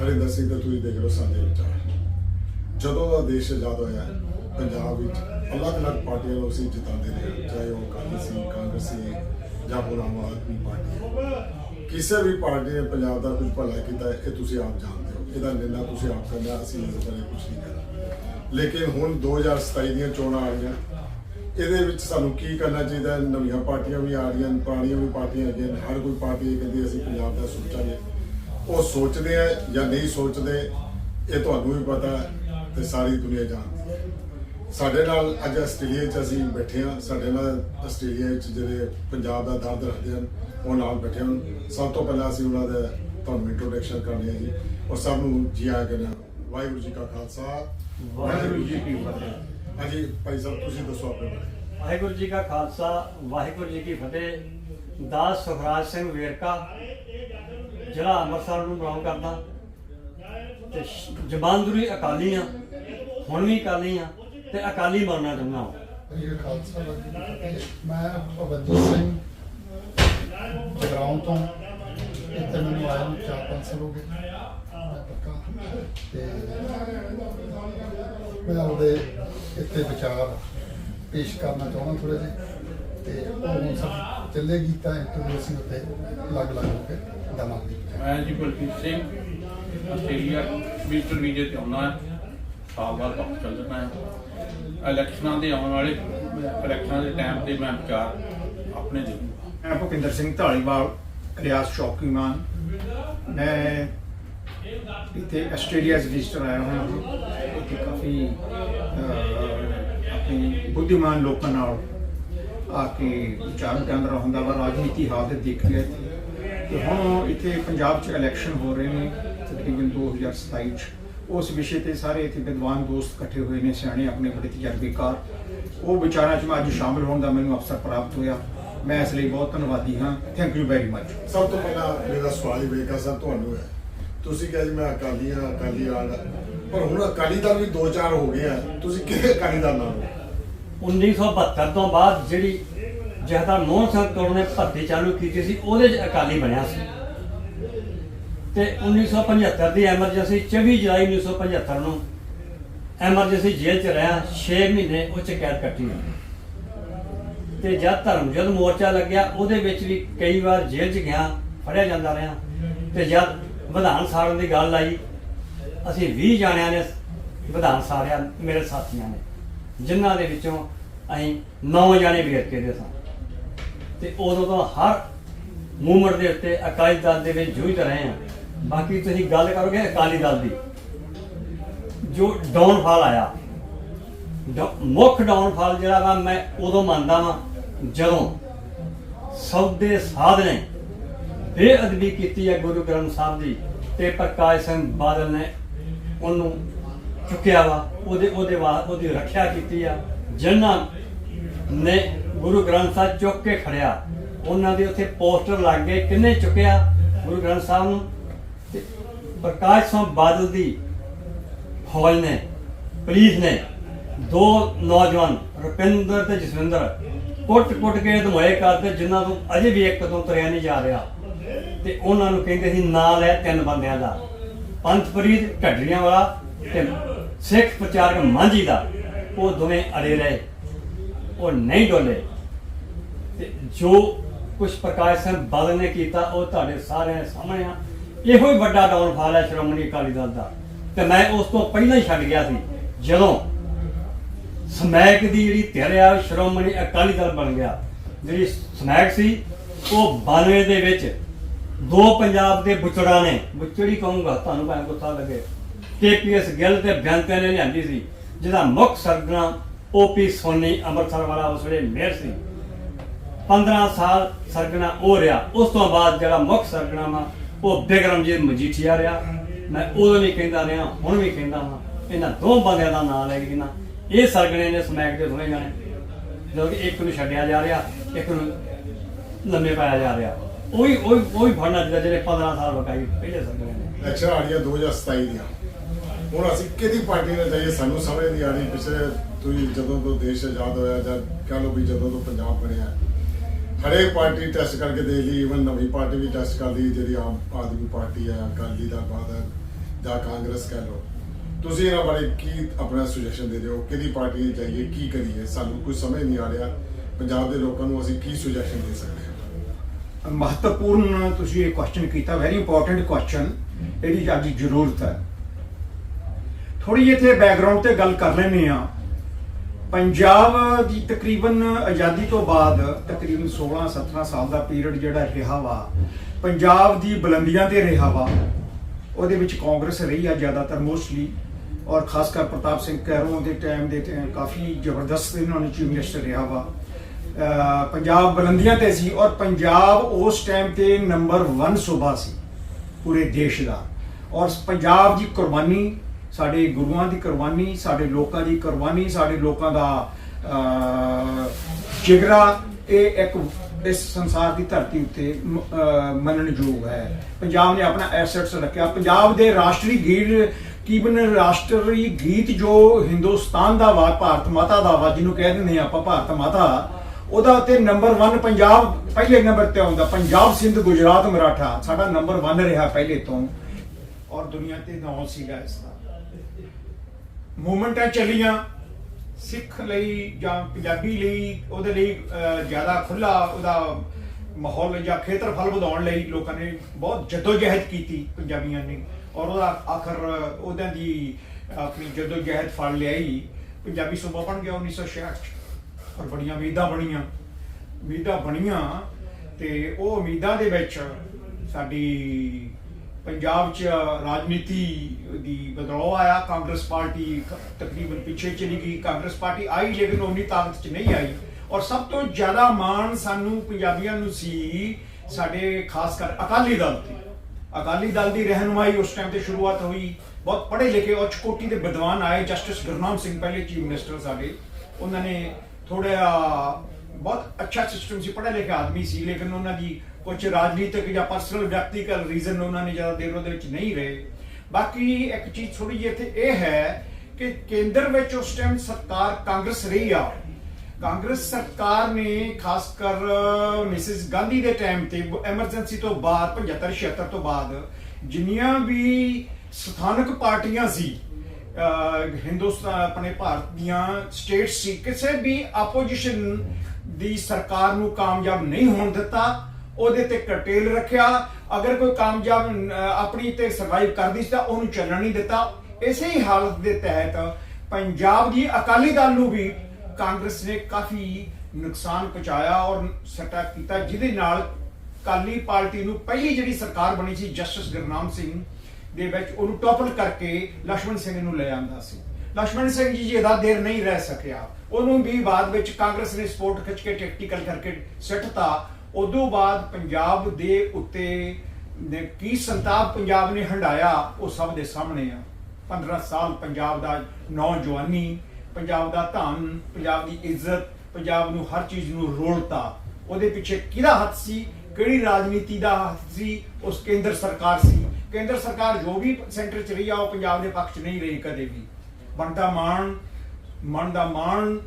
ਹਰਿੰਦਰ ਸਿੰਘ ਦਾ ਤੁਸੀਂ ਦੇਖ ਲਓ ਸਾਡੇ ਵਿਚਾਰ ਜਦੋਂ ਦਾ ਦੇਸ਼ ਆਜ਼ਾਦ ਹੋਇਆ, ਪੰਜਾਬ ਵਿੱਚ ਅਲੱਗ-ਅਲੱਗ ਪਾਰਟੀਆਂ ਨੂੰ ਅਸੀਂ ਜਿਤਾਉਂਦੇ ਰਹੇ, ਚਾਹੇ ਉਹ ਅਕਾਲੀ ਸੀ, ਕਾਂਗਰਸੀ ਜਾਂ ਹੁਣ ਆਮ ਆਦਮੀ ਪਾਰਟੀ। ਕਿਸੇ ਵੀ ਪਾਰਟੀ ਨੇ ਪੰਜਾਬ ਦਾ ਕੁਝ ਭਲਾ ਕੀਤਾ, ਇਹ ਤੁਸੀਂ ਆਪ ਜਾਣਦੇ ਹੋ। ਇਹਦਾ ਨਿਰਣਾ ਤੁਸੀਂ ਆਪ ਕਰਨਾ, ਅਸੀਂ ਇਸ ਬਾਰੇ ਕੁਝ ਨਹੀਂ ਕਰਨਾ। ਲੇਕਿਨ ਹੁਣ 2027 ਦੀਆਂ ਚੋਣਾਂ ਆ ਰਹੀਆਂ। ਇਹਦੇ ਵਿੱਚ ਸਾਨੂੰ ਕੀ ਕਰਨਾ ਚਾਹੀਦਾ? ਨਵੀਆਂ ਪਾਰਟੀਆਂ ਵੀ ਆ ਰਹੀਆਂ, ਪੁਰਾਣੀਆਂ ਵੀ ਪਾਰਟੀਆਂ ਹੈਗੀਆਂ ਨੇ। ਹਰ ਕੋਈ ਪਾਰਟੀ ਇਹ ਕਹਿੰਦੀ ਅਸੀਂ ਪੰਜਾਬ ਦਾ ਸੋਚਾਂਗੇ। ਉਹ ਸੋਚਦੇ ਆ ਜਾਂ ਨਹੀਂ ਸੋਚਦੇ ਇਹ ਤੁਹਾਨੂੰ ਵੀ ਪਤਾ ਤੇ ਸਾਰੀ ਦੁਨੀਆ ਜਾਣਦੀ ਹੈ। ਸਾਡੇ ਨਾਲ ਅੱਜ ਆਸਟ੍ਰੇਲੀਆ 'ਚ ਅਸੀਂ ਬੈਠੇ ਹਾਂ। ਸਾਡੇ ਨਾਲ ਆਸਟ੍ਰੇਲੀਆ 'ਚ ਜਿਹੜੇ ਪੰਜਾਬ ਦਾ ਦਰਦ ਰੱਖਦੇ ਹਨ ਉਹ ਨਾਲ ਬੈਠੇ ਹਨ ਸਭ ਤੋਂ ਪਹਿਲਾਂ ਅਸੀਂ ਉਹਨਾਂ ਦਾ ਤੁਹਾਨੂੰ ਇੰਟਰੋਡਕਸ਼ਨ ਕਰਨੀ ਹੈ ਜੀ। ਔਰ ਸਭ ਨੂੰ ਜੀ ਆਇਆਂ ਕਹਿੰਦੇ ਵਾਹਿਗੁਰੂ ਜੀ ਕਾ ਖਾਲਸਾ। ਵਾਹਿਗੁਰੂ ਜੀ ਕੀ ਫਤਿਹ। ਹਾਂਜੀ ਭਾਈ ਸਾਹਿਬ ਤੁਸੀਂ ਦੱਸੋ ਆਪਣੇ ਬਾਰੇ। ਵਾਹਿਗੁਰੂ ਜੀ ਕਾ ਖਾਲਸਾ ਵਾਹਿਗੁਰੂ ਜੀ ਕੀ ਫਤਿਹ। ਦਾਸ ਸੁਖਰਾਜ ਸਿੰਘ ਵੇਰਕਾ ਜ਼ਿਲ੍ਹਾ ਅੰਮ੍ਰਿਤਸਰ ਨੂੰ ਬਿਲੋਂਗ ਕਰਦਾ। ਤੇ ਸ਼- ਅਕਾਲੀ ਆ, ਹੁਣ ਵੀ ਅਕਾਲੀ ਆ, ਤੇ ਅਕਾਲੀ ਬਣਨਾ ਚਾਹੁੰਦਾ ਹਾਂ ਜੀ ਖਾਲਸਾ ਮੈਂ ਭਗਵੰਤ ਸਿੰਘ ਜਗਰਾਉਂ ਤੋਂ ਇੱਥੇ ਮੈਨੂੰ ਆਇਆ ਨੂੰ ਚਾਰ ਪੰਜ ਸਾਲ ਹੋ ਗਏ। ਮੈਂ ਪੱਕਾ। ਤੇ ਮੈਂ ਉਹਦੇ ਇੱਥੇ ਵਿਚਾਰ ਪੇਸ਼ ਕਰਨਾ ਚਾਹੁੰਦਾ ਥੋੜੇ ਜਿਹੇ। ਤੇ ਉਹ ਹੁਣ ਸਭ ਚੱਲੇਗੀ ਤਾਂ ਇੰਟਰਵਿਊ ਅਸੀਂ ਉੱਤੇ ਲੱਗ ਲੱਗ ਹੋ ਕੇ ਦਵਾਂਗੇ ਮੈਂ ਜੀ ਬਲਜੀਤ ਸਿੰਘ ਆਸਟ੍ਰੇਲੀਆ ਵਿਜ਼ਟਰ ਵੀਜ਼ੇ ਤੇ ਆਉਣਾ ਹੈ। ਸਾਲ ਬਾਅਦ ਵਾਪਸ ਚੱਲ ਜਾਣਾ ਹੈ। ਇਲੈਕਸ਼ਨਾਂ ਦੇ ਆਉਣ ਵਾਲੇ ਇਲੈਕਸ਼ਨਾਂ ਦੇ ਟਾਈਮ ਤੇ ਮੈਂ ਵਿਚਾਰ ਆਪਣੇ ਦੇ ਦੂੰਗਾ ਮੈਂ ਭੁਪਿੰਦਰ ਸਿੰਘ ਢਾਲੀਵਾਲ ਰਿਆਸ ਸ਼ੌਕੀਮਾਨ ਮੈਂ ਇੱਥੇ ਆਸਟ੍ਰੇਲੀਆ ਚ ਵਿਜ਼ਟਰ ਆਇਆ ਹੋਇਆ ਹਾਂ। ਇੱਥੇ ਕਾਫੀ ਆਪਣੀ ਬੁੱਧੀਮਾਨ ਲੋਕਾਂ ਨਾਲ ਆ ਕੇ ਵਿਚਾਰ ਵਟਾਂਦਰਾ ਹੁੰਦਾ ਵਾ। ਰਾਜਨੀਤੀ ਹਾਲਤ ਦੇਖ ਲਿਆ ਇੱਥੇ ਤੇ ਹੁਣ ਇੱਥੇ ਪੰਜਾਬ ਚ ਇਲੈਕਸ਼ਨ ਹੋ ਰਹੇ ਨੇ ਤਕਰੀਬਨ 2027 ਚ। ਉਸ ਵਿਸ਼ੇ ਤੇ ਸਾਰੇ ਇੱਥੇ ਵਿਦਵਾਨ ਦੋਸਤ ਇਕੱਠੇ ਹੋਏ ਨੇ ਸਿਆਣੇ ਆਪਣੇ ਬੜੇ ਤਜਰਬੇਕਾਰ। ਉਹ ਵਿਚਾਰਾਂ ਚ ਮੈਂ ਅੱਜ ਸ਼ਾਮਿਲ ਹੋਣ ਦਾ ਮੈਨੂੰ ਅਵਸਰ ਪ੍ਰਾਪਤ ਹੋਇਆ। ਮੈਂ ਇਸ ਲਈ ਬਹੁਤ ਧੰਨਵਾਦੀ ਹਾਂ। ਥੈਂਕ ਯੂ ਵੈਰੀ ਮਚ ਸਭ ਤੋਂ ਪਹਿਲਾਂ ਮੇਰਾ ਸਵਾਲ ਹੀ ਵੇਖਾ ਸਰ ਤੁਹਾਨੂੰ ਹੈ। ਤੁਸੀਂ ਕਿਹਾ ਜੀ ਮੈਂ ਅਕਾਲੀ ਹਾਂ ਅਕਾਲੀ ਆਲ ਪਰ ਹੁਣ ਅਕਾਲੀ ਦਲ ਵੀ ਦੋ ਚਾਰ ਹੋ ਗਏ ਆ। ਤੁਸੀਂ ਕਿਹੜੇ ਅਕਾਲੀ ਦਲ ਨਾਲ ਹੋ? 1972 ਤੋਂ ਬਾਅਦ ਜਿਹੜੀ ਜਹਦਰ ਮੋਹਨ ਸਿੰਘ ਕੌਰ ਨੇ ਭਰਤੀ ਚਾਲੂ ਕੀਤੀ ਸੀ, ਉਹਦੇ 'ਚ ਅਕਾਲੀ ਬਣਿਆ ਸੀ। ਤੇ 1975 ਦੀ ਐਮਰਜੈਂਸੀ 24 ਜੁਲਾਈ 1975 ਨੂੰ ਐਮਰਜੈਂਸੀ ਜੇਲ੍ਹ 'ਚ ਰਿਹਾ 6 ਮਹੀਨੇ ਉਹ 'ਚ ਕੈਦ ਕੱਟੀ ਤੇ ਜਦ ਧਰਮ ਜਦ ਮੋਰਚਾ ਲੱਗਿਆ, ਉਹਦੇ ਵਿੱਚ ਵੀ ਕਈ ਵਾਰ ਜੇਲ੍ਹ 'ਚ ਗਿਆ, ਫੜਿਆ ਜਾਂਦਾ ਰਿਹਾ। ਤੇ ਜਦ ਵਿਧਾਨ ਸਾਰਨ ਦੀ ਗੱਲ ਆਈ, ਅਸੀਂ 20 ਜਾਣਿਆਂ ਨੇ ਵਿਧਾਨ ਸਾਰਿਆ ਮੇਰੇ ਸਾਥੀਆਂ ਨੇ, ਜਿਨ੍ਹਾਂ ਦੇ ਵਿੱਚੋਂ ਅਸੀਂ 9 ਜਾਣੇ ਵੇਰਕੇ ਦੇ ਸਾਂ। ਤੇ ਉਦੋਂ ਤੋਂ ਹਰ ਮੂਵਮੈਂਟ ਦੇ ਉੱਤੇ ਅਕਾਲੀ ਦਲ ਦੇ ਵਿੱਚ ਜੂਝ ਰਹੇ ਹਾਂ। ਬਾਕੀ ਤੁਸੀਂ ਗੱਲ ਕਰੋਗੇ ਅਕਾਲੀ ਦਲ ਦੀ। ਜੋ ਡਾਊਨਫਾਲ ਆਇਆ ਮੁੱਖ ਡਾਊਨਫਾਲ ਜਿਹੜਾ ਵਾ ਮੈਂ ਉਦੋਂ ਮੰਨਦਾ ਵਾਂ, ਜਦੋਂ ਸੌਦੇ ਸਾਧ ਨੇ ਬੇਅਦਬੀ ਕੀਤੀ ਹੈ ਗੁਰੂ ਗ੍ਰੰਥ ਸਾਹਿਬ ਦੀ ਤੇ ਪ੍ਰਕਾਸ਼ ਸਿੰਘ ਬਾਦਲ ਨੇ ਉਹਨੂੰ ਚੁੱਕਿਆ ਵਾ, ਉਹਦੇ ਉਹਦੇ ਵਾ, ਉਹਦੀ ਰੱਖਿਆ ਕੀਤੀ ਆ। ਜਿਨ੍ਹਾਂ ਨੇ ਗੁਰੂ ਗ੍ਰੰਥ ਸਾਹਿਬ ਚੁੱਕ ਕੇ ਖੜਿਆ। ਉਹਨਾਂ ਦੇ ਉੱਥੇ ਪੋਸਟਰ ਲੱਗ ਗਏ। ਕਿੰਨੇ ਚੁੱਕਿਆ? ਗੁਰੂ ਗ੍ਰੰਥ ਸਾਹਿਬ ਨੂੰ। ਤੇ ਪ੍ਰਕਾਸ਼ ਸਿੰਘ ਬਾਦਲ ਦੀ ਫੌਜ ਨੇ, ਪੁਲਿਸ ਨੇ ਦੋ ਨੌਜਵਾਨ, ਰੁਪਿੰਦਰ ਤੇ ਜਸਵਿੰਦਰ, ਕੁੱਟ-ਕੁੱਟ ਕੇ ਧਮੋਏ ਕਰਦੇ, ਜਿਨ੍ਹਾਂ ਤੋਂ ਅਜੇ ਵੀ ਇੱਕ ਤੋਂ ਤੁਰਿਆ ਨਹੀਂ ਜਾ ਰਿਹਾ। ਤੇ ਉਹਨਾਂ ਨੂੰ ਕਹਿੰਦੇ ਸੀ, ਨਾਲ ਲੈ ਤਿੰਨ ਬੰਦਿਆਂ ਦਾ। ਪੰਥਪ੍ਰੀਤ ਢੱਡਰੀਆਂ ਵਾਲਾ ਤੇ ਸਿੱਖ ਪ੍ਰਚਾਰਕ ਮਾਂਝੀ ਦਾ। ਉਹ ਦੋਵੇਂ ਅੜੇ ਰਹੇ। ਉਹ ਨਹੀਂ ਡੋਲੇ। ਤੇ ਜੋ ਕੁਝ ਪ੍ਰਕਾਸ਼ ਸਿੰਘ ਬਾਦਲ ਨੇ ਕੀਤਾ, ਉਹ ਤੁਹਾਡੇ ਸਾਰਿਆਂ ਸਾਹਮਣੇ ਆ। ਇਹੋ ਹੀ ਵੱਡਾ ਡਾਊਨਫਾਲ ਹੈ ਸ਼੍ਰੋਮਣੀ ਅਕਾਲੀ ਦਲ ਦਾ। ਤੇ ਮੈਂ ਉਸ ਤੋਂ ਪਹਿਲਾਂ ਹੀ ਛੱਡ ਗਿਆ ਸੀ, ਜਦੋਂ ਸਮੈਕ ਦੀ ਜਿਹੜੀ ਧਿਰ ਆ ਉਹ ਸ਼੍ਰੋਮਣੀ ਅਕਾਲੀ ਦਲ ਬਣ ਗਿਆ। ਜਿਹੜੀ ਸਮੈਕ ਸੀ, ਉਹ 92 ਦੇ ਵਿੱਚ ਦੋ ਪੰਜਾਬ ਦੇ ਬੁੱਚੜਾ ਨੇ। ਬੁੱਚੜੀ ਕਹੂੰਗਾ, ਤੁਹਾਨੂੰ ਭਾਵੇਂ ਗੁੱਸਾ ਲੱਗੇ। ਕੇਪੀਐਸ ਗਿੱਲ ਤੇ ਬੈਂਤੇ ਨੇ ਲਿਆਂਦੀ ਸੀ, ਜਿਹਦਾ ਮੁੱਖ ਸਰਗਨਾ ਓਪੀ ਸੋਨੀ ਅੰਮ੍ਰਿਤਸਰ ਵਾਲਾ ਉਸ ਵੇਲੇ ਮੇਅਰ ਸੀ। 15 ਸਾਲ ਸਰਗਨਾ ਉਹ ਰਿਹਾ। ਉਸ ਤੋਂ ਬਾਅਦ ਜਿਹੜਾ ਮੁੱਖ ਸਰਗਨਾ ਵਾ, ਉਹ ਬਿਕਰਮਜੀਤ ਮਜੀਠੀਆ ਰਿਹਾ। ਮੈਂ ਉਦੋਂ ਵੀ ਕਹਿੰਦਾ ਰਿਹਾ, ਹੁਣ ਵੀ ਕਹਿੰਦਾ ਹਾਂ। ਇਹਨਾਂ ਦੋ ਬੰਦਿਆਂ ਦਾ ਨਾਮ ਲੈ ਕੇ ਨਾ, ਇਹ ਸਰਗਨੇ ਨੇ ਸਮੈਕ ਦੇ ਦੋਵੇਂ ਜਾਣੇ। ਜਦੋਂ ਕਿ ਇੱਕ ਨੂੰ ਛੱਡਿਆ ਜਾ ਰਿਹਾ, ਇੱਕ ਨੂੰ ਲੰਮੇ ਪਾਇਆ ਜਾ ਰਿਹਾ। ਉਹੀ ਉਹੀ ਉਹੀ ਫੜਨਾ ਜਿਹੜਾ ਜਿਹੜੇ 15 ਸਾਲ ਵਕਾਈ ਪਹਿਲੇ ਸਰਗਣੇ ਨੇ। ਇਲੈਕਸ਼ਨ ਆ ਰਹੀਆਂ 2027 ਦੀਆਂ। ਹੁਣ ਅਸੀਂ ਕਿਹਦੀ ਪਾਰਟੀ ਨਾਲ ਜਾਈਏ, ਸਾਨੂੰ ਸਮਝ ਨਹੀਂ ਆ ਰਹੀ, ਪਿਛਲੇ ਤੁਸੀਂ ਜਦੋਂ ਤੋਂ ਦੇਸ਼ ਆਜ਼ਾਦ ਹੋਇਆ ਜਾਂ ਕਹ ਲਓ ਵੀ ਜਦੋਂ ਤੋਂ ਪੰਜਾਬ ਬਣਿਆ, ਹਰੇਕ ਪਾਰਟੀ ਟੈਸਟ ਕਰਕੇ ਦੇਖ ਲਈ ਇਵਨ ਨਵੀਂ ਪਾਰਟੀ ਵੀ ਟੈਸਟ ਕਰ ਲਈ, ਜਿਹੜੀ ਆਮ ਆਦਮੀ ਪਾਰਟੀ ਹੈ ਅਕਾਲੀ ਦਲ ਬਾਦਲ ਜਾਂ ਕਾਂਗਰਸ ਕਹਿ ਲਓ। ਤੁਸੀਂ ਇਹਨਾਂ ਬਾਰੇ ਕੀ ਆਪਣਾ ਸੁਜੈਸ਼ਨ ਦੇ ਦਿਓ ਕਿਹਦੀ ਪਾਰਟੀ ਨੂੰ ਚਾਹੀਏ ਕੀ ਕਰੀਏ ਸਾਨੂੰ ਕੁਝ ਸਮਝ ਨਹੀਂ ਆ ਰਿਹਾ। ਪੰਜਾਬ ਦੇ ਲੋਕਾਂ ਨੂੰ ਅਸੀਂ ਕੀ ਸੁਜੈਸ਼ਨ ਦੇ ਸਕਦੇ ਹਾਂ? ਮਹੱਤਵਪੂਰਨ ਤੁਸੀਂ ਇਹ ਕੁਐਸਚਨ ਕੀਤਾ ਵੈਰੀ ਇੰਪੋਰਟੈਂਟ ਕੁਐਸਚਨ ਇਹਦੀ ਅੱਜ ਜ਼ਰੂਰਤ ਹੈ। ਥੋੜੀ ਜਿਹੀ ਇੱਥੇ ਬੈਕਗ੍ਰਾਉਂਡ ਤੇ ਗੱਲ ਕਰ ਲੈਂਦੇ ਆ ਪੰਜਾਬ ਦੀ ਤਕਰੀਬਨ ਆਜ਼ਾਦੀ ਤੋਂ ਬਾਅਦ ਤਕਰੀਬਨ 16 17 ਸਾਲ ਦਾ ਪੀਰੀਅਡ ਜਿਹੜਾ ਰਿਹਾ ਵਾ, ਪੰਜਾਬ ਦੀ ਬੁਲੰਦੀਆਂ ਤੇ ਰਿਹਾ ਵਾ, ਉਹਦੇ ਵਿੱਚ ਕਾਂਗਰਸ ਰਹੀ ਆ ਜ਼ਿਆਦਾਤਰ ਮੋਸਟਲੀ ਔਰ ਖਾਸ ਕਰ ਪ੍ਰਤਾਪ ਸਿੰਘ ਕੈਰੋਂ ਦੇ ਟਾਈਮ ਦੇ ਤੇ ਕਾਫੀ ਜ਼ਬਰਦਸਤ ਇਹਨਾਂ ਨੇ ਚੀਫ ਮਿਨਿਸਟਰ ਰਿਹਾ ਵਾ। ਪੰਜਾਬ ਬੁਲੰਦੀਆਂ ਤੇ ਸੀ ਔਰ ਪੰਜਾਬ ਉਸ ਟਾਈਮ ਤੇ ਨੰਬਰ 1 ਸੂਬਾ ਸੀ ਪੂਰੇ ਦੇਸ਼ ਦਾ। ਔਰ ਪੰਜਾਬ ਦੀ ਕੁਰਬਾਨੀ ਸਾਡੇ ਗੁਰੂਆਂ ਦੀ ਕੁਰਬਾਨੀ, ਸਾਡੇ ਲੋਕਾਂ ਦੀ ਕੁਰਬਾਨੀ, ਸਾਡੇ ਲੋਕਾਂ ਦਾ ਜਿਗਰਾ, ਇਹ ਇੱਕ ਇਸ ਸੰਸਾਰ ਦੀ ਧਰਤੀ ਉੱਤੇ ਮੰਨਣਯੋਗ ਹੈ। ਪੰਜਾਬ ਨੇ ਆਪਣਾ ਐਸੈਟਸ ਰੱਖਿਆ। ਪੰਜਾਬ ਦੇ ਰਾਸ਼ਟਰੀ ਗੀਤ ਕੀਵਨ ਰਾਸ਼ਟਰੀ ਗੀਤ ਜੋ ਹਿੰਦੁਸਤਾਨ ਦਾ ਵਾ, ਭਾਰਤ ਮਾਤਾ ਦਾ ਵਾ, ਜਿਹਨੂੰ ਕਹਿ ਦਿੰਦੇ ਆ ਆਪਾਂ ਭਾਰਤ ਮਾਤਾ, ਉਹਦਾ ਉੱਤੇ ਨੰਬਰ 1 ਪੰਜਾਬ, ਪਹਿਲੇ ਨੰਬਰ ਤੇ ਆਉਂਦਾ, ਪੰਜਾਬ ਸਿੰਧ, ਗੁਜਰਾਤ, ਮਰਾਠਾ। ਸਾਡਾ ਨੰਬਰ 1 ਰਿਹਾ ਪਹਿਲੇ ਤੋਂ। ਔਰ ਦੁਨੀਆ ਤੇ ਨਾਮ ਸੀਗਾ ਇਸ ਦਾ। ਮੂਵਮੈਂਟਾਂ ਚੱਲੀਆਂ, ਸਿੱਖ ਲਈ ਜਾਂ ਪੰਜਾਬੀ ਲਈ, ਉਹਦੇ ਲਈ ਜ਼ਿਆਦਾ ਖੁੱਲਾ ਉਹਦਾ ਮਾਹੌਲ ਜਾਂ ਖੇਤਰਫਲ ਵਧਾਉਣ ਲਈ ਲੋਕਾਂ ਨੇ ਬਹੁਤ ਜਦੋਜਹਿਦ ਕੀਤੀ ਪੰਜਾਬੀਆਂ ਨੇ। ਔਰ ਉਹਦਾ ਆਖਰ ਉਹਦਾਂ ਦੀ ਆਪਣੀ ਜਦੋਜਹਿਦ ਫਲ ਲਿਆਈ। ਪੰਜਾਬੀ ਸੂਬਾ ਬਣ ਗਿਆ 1966 ਔਰ ਬੜੀਆਂ ਉਮੀਦਾਂ ਬਣੀਆਂ। ਉਮੀਦਾਂ ਬਣੀਆਂ ਤੇ ਉਹ ਉਮੀਦਾਂ ਦੇ ਵਿੱਚ ਸਾਡੀ ਪੰਜਾਬ 'ਚ ਰਾਜਨੀਤੀ ਦੀ ਬਦਲਾਅ ਆਇਆ, ਕਾਂਗਰਸ ਪਾਰਟੀ ਤਕਰੀਬਨ ਪਿੱਛੇ ਚਲੀ ਗਈ, ਕਾਂਗਰਸ ਪਾਰਟੀ ਆਈ ਲੇਕਿਨ ਉਨੀ ਤਾਕਤ 'ਚ ਨਹੀਂ ਆਈ। ਔਰ ਸਭ ਤੋਂ ਜ਼ਿਆਦਾ ਮਾਣ ਸਾਨੂੰ ਪੰਜਾਬੀਆਂ ਨੂੰ ਸੀ ਸਾਡੇ ਖਾਸ ਕਰ ਅਕਾਲੀ ਦਲ ਦੀ ਅਕਾਲੀ ਦਲ ਦੀ ਰਹਿਨੁਮਾਈ ਉਸ ਟਾਈਮ ਤੇ ਸ਼ੁਰੂਆਤ ਹੋਈ, ਬਹੁਤ ਪੜ੍ਹੇ ਲਿਖੇ ਉੱਚ ਕੋਟੀ ਦੇ ਵਿਦਵਾਨ ਆਏ, ਜਸਟਿਸ ਗੁਰਨਾਮ ਸਿੰਘ ਪਹਿਲੇ ਚੀਫ ਮਿਨਿਸਟਰ ਸਾਡੇ। ਉਹਨਾਂ ਨੇ ਥੋੜਾ ਬਹੁਤ ਅੱਛਾ ਸਿਸਟਮ ਸੀ, ਪੜ੍ਹੇ ਲਿਖੇ ਆਦਮੀ ਸੀ, ਲੇਕਿਨ ਉਹਨਾਂ ਦੀ ਕੁਝ ਰਾਜਨੀਤਿਕ ਜਾਂ ਪਰਸਨਲ ਵਿਅਕਤੀਗਤ ਰੀਜ਼ਨ ਉਹਨਾਂ ਨੇ ਜ਼ਿਆਦਾ ਦੇਰ ਉਹਦੇ ਵਿੱਚ ਨਹੀਂ ਰਹੇ। ਬਾਕੀ ਇੱਕ ਚੀਜ਼ ਥੋੜੀ ਜਿਹੀ ਇੱਥੇ ਇਹ ਹੈ ਕਿ ਕੇਂਦਰ ਵਿੱਚ ਉਸ ਟਾਈਮ ਸਰਕਾਰ ਕਾਂਗਰਸ ਰਹੀ ਆ। ਕਾਂਗਰਸ ਸਰਕਾਰ ਨੇ ਖਾਸ ਕਰ ਮਿਸਿਸ ਗਾਂਧੀ ਦੇ ਟਾਈਮ ਤੇ ਐਮਰਜੈਂਸੀ ਤੋਂ ਬਾਅਦ 75 76 ਤੋਂ ਬਾਅਦ ਜਿੰਨੀਆਂ ਵੀ ਸਥਾਨਕ ਪਾਰਟੀਆਂ ਸੀ ਹਿੰਦੁਸਤਾਨ ਆਪਣੇ ਭਾਰਤ ਦੀਆਂ ਸਟੇਟਸ ਸੀ, ਕਿਸੇ ਵੀ ਆਪੋਜੀਸ਼ਨ ਦੀ ਸਰਕਾਰ ਨੂੰ ਕਾਮਯਾਬ ਨਹੀਂ ਹੋਣ ਦਿੱਤਾ। ਉਹਦੇ ਤੇ ਕਟੇਲ ਰੱਖਿਆ। ਅਗਰ ਕੋਈ ਕਾਮਯਾਬ ਆਪਣੀ ਤੇ ਸਰਵਾਈਵ ਕਰਦੀ ਸੀ ਤਾਂ ਉਹਨੂੰ ਚੱਲਣ ਨਹੀਂ ਦਿੱਤਾ। ਇਸੇ ਹੀ ਹਾਲਤ ਦੇ ਤਹਿਤ ਪੰਜਾਬ ਦੀ ਅਕਾਲੀ ਦਲ ਨੂੰ ਵੀ ਕਾਂਗਰਸ ਨੇ ਕਾਫੀ ਨੁਕਸਾਨ ਪਹੁੰਚਾਇਆ ਔਰ ਸਟਾ ਕੀਤਾ, ਜਿਹਦੇ ਨਾਲ ਕਾਲੀ ਪਾਰਟੀ ਨੂੰ ਪਹਿਲੀ ਜਿਹੜੀ ਸਰਕਾਰ ਬਣੀ ਸੀ, ਜਸਟਿਸ ਗੁਰਨਾਮ ਸਿੰਘ ਦੇ ਵਿੱਚ ਉਹਨੂੰ ਟੋਪਲ ਕਰਕੇ ਲక్ష్మణ ਸਿੰਘ ਨੂੰ ਲੈ ਆਂਦਾ ਸੀ। ਲక్ష్మణ ਸਿੰਘ ਜੀ ਜਿਹਦਾ ਦੇਰ ਨਹੀਂ ਰਹਿ ਸਕਿਆ। ਉਹਨੂੰ ਵੀ ਬਾਅਦ ਵਿੱਚ ਕਾਂਗਰਸ ਨੇ ਸਪੋਰਟ ਖਿੱਚ ਕੇ ਟੈਕਟੀਕਲ ਕਰਕੇ ਸਿੱਟਤਾ। ਉਦੋਂ ਬਾਅਦ ਪੰਜਾਬ ਦੇ ਉੱਤੇ ਨੇ ਕੀ ਸੰਤਾਪ ਪੰਜਾਬ ਨੇ ਹੰਡਾਇਆ, ਉਹ ਸਭ ਦੇ ਸਾਹਮਣੇ ਆ। 15 ਸਾਲ ਪੰਜਾਬ ਦਾ ਨੌਜਵਾਨੀ, ਪੰਜਾਬ ਦਾ ਧਨ, ਪੰਜਾਬ ਦੀ ਇੱਜ਼ਤ, ਪੰਜਾਬ ਨੂੰ ਹਰ ਚੀਜ਼ ਨੂੰ ਰੋਲਤਾ। ਉਹਦੇ ਪਿੱਛੇ ਕਿਹਦਾ ਹੱਥ ਸੀ, ਕਿਹੜੀ ਰਾਜਨੀਤੀ ਦਾ ਹੱਥ ਸੀ, ਉਸ ਕੇਂਦਰ ਸਰਕਾਰ ਸੀ। ਕੇਂਦਰ ਸਰਕਾਰ ਜੋ ਵੀ ਸੈਂਟਰ ਚ ਰਹੀ ਆ, ਉਹ ਪੰਜਾਬ ਦੇ ਪੱਖ ਚ ਨਹੀਂ ਰਹੀ ਕਦੇ ਵੀ। ਬਣਦਾ ਮਾਣ, ਮਨ ਦਾ ਮਾਣ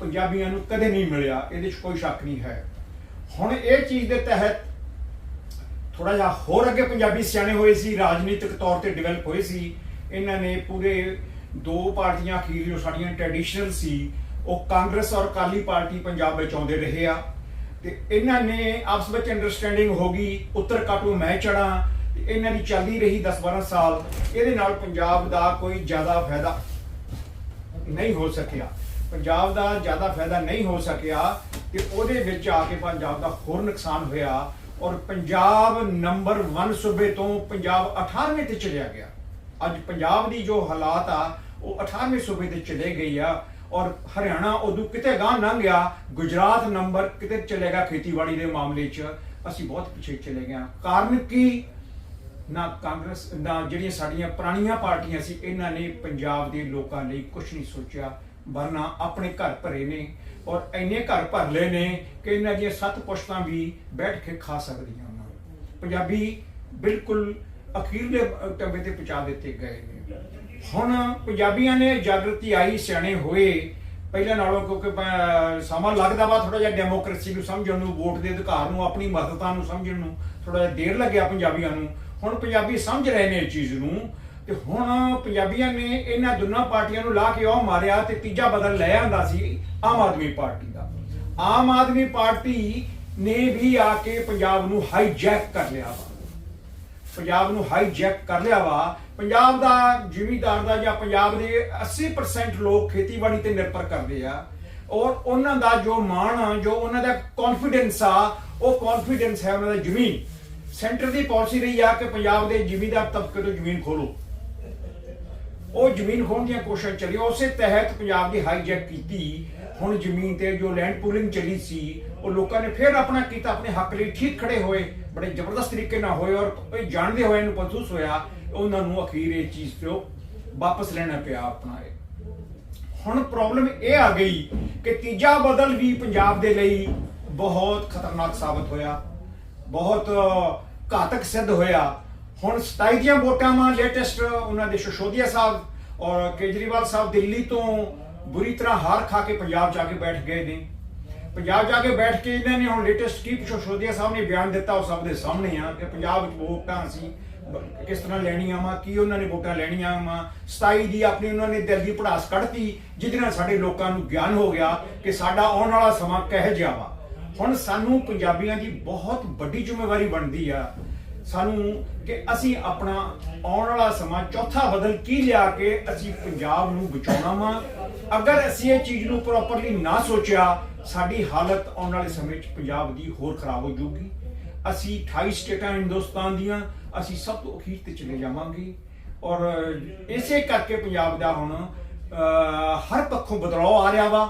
ਪੰਜਾਬੀਆਂ ਨੂੰ ਕਦੇ ਨਹੀਂ ਮਿਲਿਆ, ਇਹਦੇ 'ਚ ਕੋਈ ਸ਼ੱਕ ਨਹੀਂ ਹੈ। ਹੁਣ ਇਹ ਚੀਜ਼ ਦੇ ਤਹਿਤ ਥੋੜਾ ਜਿਹਾ ਹੋਰ ਅੱਗੇ ਪੰਜਾਬੀ ਸਿਆਣੇ ਹੋਏ ਸੀ, ਰਾਜਨੀਤਿਕ ਤੌਰ ਤੇ ਡਿਵੈਲਪ ਹੋਏ ਸੀ। ਇਹਨਾਂ ਨੇ ਪੂਰੇ ਦੋ ਪਾਰਟੀਆਂ, ਅਖੀਰ ਜੋ ਸਾਡੀਆਂ ਟ੍ਰੈਡੀਸ਼ਨਲ ਸੀ, ਉਹ ਕਾਂਗਰਸ ਔਰ ਕਾਲੀ ਪਾਰਟੀ ਪੰਜਾਬ ਵਿੱਚ ਆਉਂਦੇ ਰਹੇ ਆ। ਤੇ ਇਹਨਾਂ ਨੇ ਆਪਸ ਵਿੱਚ ਅੰਡਰਸਟੈਂਡਿੰਗ ਹੋ ਗਈ, ਉੱਤਰ ਕਾਟੂ ਮੈਂ ਚੜਾ ਇਹਨਾਂ ਦੀ ਚੱਲਦੀ ਰਹੀ 10-12 ਸਾਲ। ਇਹਦੇ ਨਾਲ ਪੰਜਾਬ ਦਾ ਕੋਈ ਜ਼ਿਆਦਾ ਫਾਇਦਾ ਨਹੀਂ ਹੋ ਸਕਿਆ। ਪੰਜਾਬ ਦਾ ਜ਼ਿਆਦਾ ਫਾਇਦਾ ਨਹੀਂ ਹੋ ਸਕਿਆ। ਤੇ ਉਹਦੇ ਵਿੱਚ ਆ ਕੇ ਪੰਜਾਬ ਦਾ ਹੋਰ ਨੁਕਸਾਨ ਹੋਇਆ ਔਰ ਪੰਜਾਬ ਨੰਬਰ 1 ਸੂਬੇ ਤੋਂ ਪੰਜਾਬ 18ਵੇਂ ਤੇ ਚਲਿਆ ਗਿਆ। ਅੱਜ ਪੰਜਾਬ ਦੀ ਜੋ ਹਾਲਾਤ ਆ, ਉਹ 18ਵੇਂ ਸੂਬੇ ਤੇ ਚਲੇ ਗਈ ਆ ਔਰ ਹਰਿਆਣਾ ਉਦੋਂ ਕਿਤੇ ਗਾਂ ਲੰਘ ਗਿਆ, ਗੁਜਰਾਤ ਨੰਬਰ ਕਿਤੇ ਚਲੇਗਾ ਖੇਤੀਬਾੜੀ ਦੇ ਮਾਮਲੇ 'ਚ, ਅਸੀਂ ਬਹੁਤ ਪਿੱਛੇ ਚਲੇ ਗਏ ਹਾਂ। ਕਾਰਨ ਕੀ? ਨਾ ਕਾਂਗਰਸ, ਨਾ ਜਿਹੜੀਆਂ ਸਾਡੀਆਂ ਪੁਰਾਣੀਆਂ ਪਾਰਟੀਆਂ ਸੀ, ਇਹਨਾਂ ਨੇ ਪੰਜਾਬ ਦੇ ਲੋਕਾਂ ਲਈ ਕੁਝ ਨਹੀਂ ਸੋਚਿਆ। ਵਰਨਾ ਆਪਣੇ ਘਰ ਭਰੇ ਨੇ ਔਰ ਇੰਨੇ ਘਰ ਭਰ ਲਏ ਨੇ ਕਿ ਇਹਨਾਂ ਦੀਆਂ ਸੱਤ ਪੁਸ਼ਤਾਂ ਵੀ ਬੈਠ ਕੇ ਖਾ ਸਕਦੀਆਂ ਉਹਨਾਂ ਪੰਜਾਬੀ ਬਿਲਕੁਲ ਅਖੀਰਲੇ ਟੰਬੇ ਤੇ ਪਹੁੰਚਾ ਦਿੱਤੇ ਗਏ ਨੇ। ਹੁਣ ਪੰਜਾਬੀਆਂ ਨੇ ਜਾਗਰਤੀ ਆਈ ਸਿਆਣੇ ਹੋਏ, ਪਹਿਲਾਂ ਨਾਲੋਂ ਕਿਉਂਕਿ ਸਮਾਂ ਲੱਗਦਾ ਵਾ ਥੋੜਾ ਜਿਹਾ ਡੈਮੋਕ੍ਰੇਸੀ ਨੂੰ ਸਮਝਣ ਨੂੰ, ਵੋਟ ਦੇ ਅਧਿਕਾਰ ਨੂੰ, ਆਪਣੀ ਮਹੱਤਤਾ ਨੂੰ ਸਮਝਣ ਨੂੰ ਥੋੜਾ ਜਿਹਾ ਦੇਰ ਲੱਗਿਆ ਪੰਜਾਬੀਆਂ ਨੂੰ। ਹੁਣ ਪੰਜਾਬੀ ਸਮਝ ਰਹੇ ਨੇ ਇਸ ਚੀਜ਼ ਨੂੰ ਤੇ ਹੁਣ ਪੰਜਾਬੀਆਂ ਨੇ ਇਹਨਾਂ ਦੋਨਾਂ ਪਾਰਟੀਆਂ ਨੂੰ ਲਾ ਕੇ ਉਹ ਮਾਰਿਆ ਤੇ ਤੀਜਾ ਬਦਲ ਲੈ ਆਂਦਾ ਸੀ ਆਮ ਆਦਮੀ ਪਾਰਟੀ ਦਾ। ਆਮ ਆਦਮੀ ਪਾਰਟੀ ਨੇ ਵੀ ਆ ਕੇ ਪੰਜਾਬ ਨੂੰ ਹਾਈਜੈਕ ਕਰ ਲਿਆ ਵਾ। ਪੰਜਾਬ ਨੂੰ ਹਾਈਜੈਕ ਕਰ ਲਿਆ ਵਾ। ਪੰਜਾਬ ਦਾ ਜ਼ਿਮੀਦਾਰ ਦਾ ਜਾਂ ਪੰਜਾਬ ਦੇ 80% ਲੋਕ ਖੇਤੀਬਾੜੀ ਤੇ ਨਿਰਭਰ ਕਰਦੇ ਆ। ਔਰ ਉਹਨਾਂ ਦਾ ਜੋ ਮਾਣ ਆ, ਜੋ ਉਹਨਾਂ ਦਾ ਕੌਨਫੀਡੈਂਸ ਆ, ਉਹ ਕੌਨਫੀਡੈਂਸ ਹੈ ਉਹਨਾਂ ਦਾ ਜ਼ਮੀਨ। ਸੈਂਟਰ ਦੀ ਪਾਲਿਸੀ ਰਹੀ ਆ ਕਿ ਪੰਜਾਬ ਦੇ ਜ਼ਿਮੀਦਾਰ ਤਬਕੇ ਤੋਂ ਜ਼ਮੀਨ ਖੋਲੋ। ਉਹ ਜ਼ਮੀਨ ਖੋਣ ਦੀਆਂ ਕੋਸ਼ਿਸ਼ਾਂ ਚੱਲੀਆਂ। ਉਸੇ ਤਹਿਤ ਪੰਜਾਬ ਦੀ ਹਾਈਜੈਕ ਕੀਤੀ। ਹੁਣ ਜ਼ਮੀਨ ਤੇ ਜੋ ਲੈਂਡ ਪੂਲਿੰਗ ਚੱਲੀ ਸੀ, ਉਹ ਲੋਕਾਂ ਨੇ ਫਿਰ ਆਪਣਾ ਕੀਤਾ, ਆਪਣੇ ਹੱਕ ਲਈ ਠੀਕ ਖੜੇ ਹੋਏ, ਬੜੇ ਜ਼ਬਰਦਸਤ ਤਰੀਕੇ ਨਾਲ ਹੋਏ ਔਰ ਇਹ ਜਾਣਦੇ ਹੋਏ ਇਹਨੂੰ ਮਹਿਸੂਸ ਹੋਇਆ, ਉਹਨਾਂ ਨੂੰ ਅਖੀਰ ਇਹ ਚੀਜ਼ ਤੋਂ ਵਾਪਸ ਲੈਣਾ ਪਿਆ ਆਪਣਾ ਇਹ। ਹੁਣ ਪ੍ਰੋਬਲਮ ਇਹ ਆ ਗਈ ਕਿ ਤੀਜਾ ਬਦਲ ਵੀ ਪੰਜਾਬ ਦੇ ਲਈ ਬਹੁਤ ਖਤਰਨਾਕ ਸਾਬਤ ਹੋਇਆ, ਬਹੁਤ ਘਾਤਕ ਸਿੱਧ ਹੋਇਆ। ਹੁਣ 27 ਦੀਆਂ ਵੋਟਾਂ ਮਾ ਲੇਟੈਸਟ ਉਹਨਾਂ ਦੇ ਸ਼ਸ਼ੋਦੀਆ ਸਾਹਿਬ ਔਰ ਕੇਜਰੀਵਾਲ ਸਾਹਿਬ ਦਿੱਲੀ ਤੋਂ ਬੁਰੀ ਤਰ੍ਹਾਂ ਹਾਰ ਖਾ ਕੇ ਪੰਜਾਬ ਜਾ ਕੇ ਬੈਠ ਗਏ ਨੇ। ਪੰਜਾਬ ਜਾ ਕੇ ਬੈਠ ਕੇ ਇਹਨਾਂ ਨੇ ਹੁਣ ਲੇਟੈਸਟ ਕੀ ਸ਼ਸ਼ੋਦੀਆ ਸਾਹਿਬ ਨੇ ਬਿਆਨ ਦਿੱਤਾ ਉਹ ਸਭ ਦੇ ਸਾਹਮਣੇ ਆ ਕਿ ਪੰਜਾਬ ਵਿੱਚ ਵੋਟਾਂ ਅਸੀਂ ਕਿਸ ਤਰ੍ਹਾਂ ਲੈਣੀਆਂ ਵਾ, ਕੀ ਉਹਨਾਂ ਨੇ ਵੋਟਾਂ ਲੈਣੀਆਂ ਵਾ। 27 ਦੀ ਆਪਣੀ ਉਹਨਾਂ ਨੇ ਦਿਲ ਦੀ ਪੜਾਸ ਕੱਢਤੀ, ਜਿਹਦੇ ਨਾਲ ਸਾਡੇ ਲੋਕਾਂ ਨੂੰ ਗਿਆਨ ਹੋ ਗਿਆ ਕਿ ਸਾਡਾ ਆਉਣ ਵਾਲਾ ਸਮਾਂ ਕਹਿ ਜਿਹਾ ਵਾ। ਹੁਣ ਸਾਨੂੰ ਪੰਜਾਬੀਆਂ ਦੀ ਬਹੁਤ ਵੱਡੀ ਜ਼ਿੰਮੇਵਾਰੀ ਬਣਦੀ ਆ ਸਾਨੂੰ ਕਿ ਅਸੀਂ ਆਪਣਾ ਆਉਣ ਵਾਲਾ ਸਮਾਂ, ਚੌਥਾ ਬਦਲ ਕੀ ਲਿਆ ਕੇ ਅਸੀਂ ਪੰਜਾਬ ਨੂੰ ਬਚਾਉਣਾ ਵਾ? ਅਗਰ ਅਸੀਂ ਇਹ ਚੀਜ਼ ਨੂੰ ਪ੍ਰੋਪਰਲੀ ਨਾ ਸੋਚਿਆ, ਸਾਡੀ ਹਾਲਤ ਆਉਣ ਵਾਲੇ ਸਮੇਂ 'ਚ ਪੰਜਾਬ ਦੀ ਹੋਰ ਖਰਾਬ ਹੋ ਜਾਊਗੀ। ਅਸੀਂ 28 ਸਟੇਟਾਂ ਹਿੰਦੁਸਤਾਨ ਦੀਆਂ, ਅਸੀਂ ਸਭ ਤੋਂ ਅਖੀਰ ਤੇ ਚਲੇ ਜਾਵਾਂਗੇ। ਔਰ ਇਸੇ ਕਰਕੇ ਪੰਜਾਬ ਦਾ ਹੁਣ ਹਰ ਪੱਖੋਂ ਬਦਲਾਅ ਆ ਰਿਹਾ ਵਾ।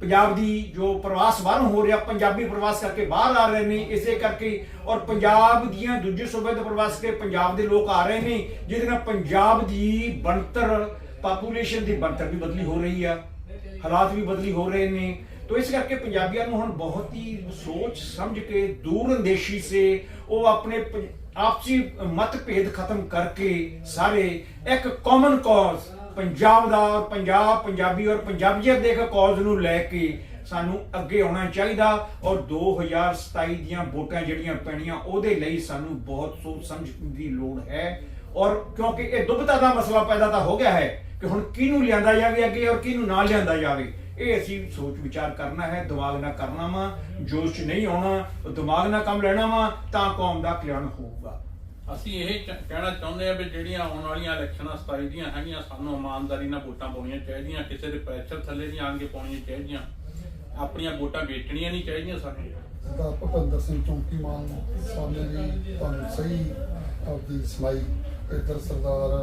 ਪੰਜਾਬ ਦੀ ਜੋ ਪ੍ਰਵਾਸ ਬਾਹਰੋਂ ਹੋ ਰਿਹਾ, ਪੰਜਾਬੀ ਪ੍ਰਵਾਸ ਕਰਕੇ ਬਾਹਰ ਆ ਰਹੇ ਨੇ, ਇਸੇ ਕਰਕੇ ਔਰ ਪੰਜਾਬ ਦੀਆਂ ਦੂਜੇ ਸੂਬੇ ਤੋਂ ਪ੍ਰਵਾਸ ਕੇ ਪੰਜਾਬ ਦੇ ਲੋਕ ਆ ਰਹੇ ਨੇ, ਜਿਹਦੇ ਨਾਲ ਪੰਜਾਬ ਦੀ ਬਣਤਰ ਪਾਪੂਲੇਸ਼ਨ ਦੀ ਬਣਤਰ ਵੀ ਬਦਲੀ ਹੋ ਰਹੀ ਆ, ਹਾਲਾਤ ਵੀ ਬਦਲੀ ਹੋ ਰਹੇ ਨੇ। ਤੋ ਇਸ ਕਰਕੇ ਪੰਜਾਬੀਆਂ ਨੂੰ ਹੁਣ ਬਹੁਤ ਹੀ ਸੋਚ ਸਮਝ ਕੇ ਦੂਰ ਅੰਦੇਸ਼ੀ ਸੇ ਉਹ ਆਪਣੇ ਆਪਸੀ ਮਤਭੇਦ ਖਤਮ ਕਰਕੇ ਸਾਰੇ ਇੱਕ ਕਾਮਨ ਕਾਜ਼ ਪੰਜਾਬ ਦਾ ਔਰ ਪੰਜਾਬ ਪੰਜਾਬੀ ਔਰ ਪੰਜਾਬੀਅਤ ਦੇ ਇੱਕ ਕਾਜ਼ ਨੂੰ ਲੈ ਕੇ ਸਾਨੂੰ ਅੱਗੇ ਆਉਣਾ ਚਾਹੀਦਾ ਔਰ 2027 ਦੀਆਂ ਵੋਟਾਂ ਜਿਹੜੀਆਂ ਪੈਣੀਆਂ ਉਹਦੇ ਲਈ ਸਾਨੂੰ ਬਹੁਤ ਸੋਚ ਸਮਝ ਦੀ ਲੋੜ ਹੈ। ਔਰ ਕਿਉਂਕਿ ਇਹ ਦੁਬਿਧਾ ਦਾ ਮਸਲਾ ਪੈਦਾ ਤਾਂ ਹੋ ਗਿਆ ਹੈ ਕਿ ਹੁਣ ਕਿਹਨੂੰ ਲਿਆਂਦਾ ਜਾਵੇ ਅੱਗੇ ਔਰ ਕਿਹਨੂੰ ਨਾ ਲਿਆਂਦਾ ਜਾਵੇ। ਇਹ ਅਸੀਂ ਸੋਚ ਵਿਚਾਰ ਕਰਨਾ ਹੈ, ਦਿਮਾਗ ਨਾਲ ਕਰਨਾ ਵਾ। ਜੋਸ਼ 'ਚ ਨਹੀਂ ਆਉਣਾ, ਦਿਮਾਗ ਨਾਲ ਕੰਮ ਲੈਣਾ ਵਾ ਤਾਂ ਕੌਮ ਦਾ ਕਲਿਆਣ ਹੋਊਗਾ। ਅਸੀਂ ਇਹ ਕਹਿਣਾ ਚਾਹੁੰਦੇ ਆ ਵੀ ਜਿਹੜੀਆਂ ਆਉਣ ਵਾਲੀਆਂ ਇਲੈਕਸ਼ਨਾਂ 27 ਦੀਆਂ ਹੈਗੀਆਂ ਸਾਨੂੰ ਇਮਾਨਦਾਰੀ ਨਾਲ ਵੋਟਾਂ ਪਾਉਣੀਆਂ ਚਾਹੀਦੀਆਂ ਕਿਸੇ ਦੇ ਪ੍ਰੈਸ਼ਰ ਥੱਲੇ ਨਹੀਂ ਆਣ ਕੇ ਪਾਉਣੀਆਂ ਚਾਹੀਦੀਆਂ। ਆਪਣੀਆਂ ਵੋਟਾਂ ਵੇਚਣੀਆਂ ਨਹੀਂ ਚਾਹੀਦੀਆਂ ਸਾਨੂੰ। ਸਰਦਾਰ ਭੁਪਿੰਦਰ ਸਿੰਘ ਚੌਂਕੀਮਾਨ ਸਾਹਮਣੇ ਵੀ ਤੁਹਾਨੂੰ ਸਹੀ ਆਪਦੀ ਸੁਣਾਈ ਇੱਧਰ ਸਰਦਾਰ